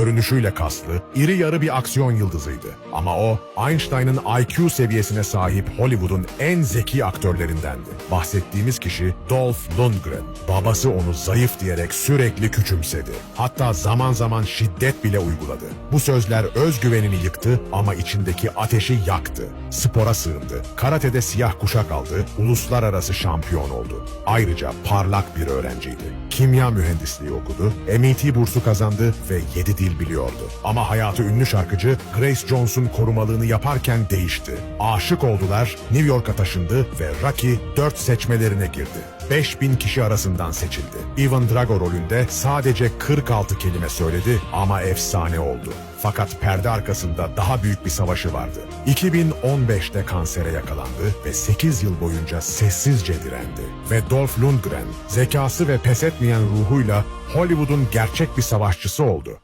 Görünüşüyle kaslı, iri yarı bir aksiyon yıldızıydı. Ama o, Einstein'ın IQ seviyesine sahip Hollywood'un en zeki aktörlerindendi. Bahsettiğimiz kişi Dolph Lundgren. Babası onu zayıf diyerek sürekli küçümsedi. Hatta zaman zaman şiddet bile uyguladı. Bu sözler özgüvenini yıktı ama içindeki ateşi yaktı. Spora sığındı. Karatede siyah kuşak aldı, uluslararası şampiyon oldu. Ayrıca parlak bir öğrenciydi. Kimya mühendisliği okudu, MIT bursu kazandı ve 7 dil biliyordu. Ama hayatı ünlü şarkıcı Grace Jones'un korumalığını yaparken değişti. Aşık oldular, New York'a taşındı ve Rocky 4 seçmelerine girdi. 5000 kişi arasından seçildi. Ivan Drago rolünde sadece 46 kelime söyledi ama efsane oldu. Fakat perde arkasında daha büyük bir savaşı vardı. 2015'te kansere yakalandı ve 8 yıl boyunca sessizce direndi. Ve Dolph Lundgren zekası ve pes etmeyen ruhuyla Hollywood'un gerçek bir savaşçısı oldu.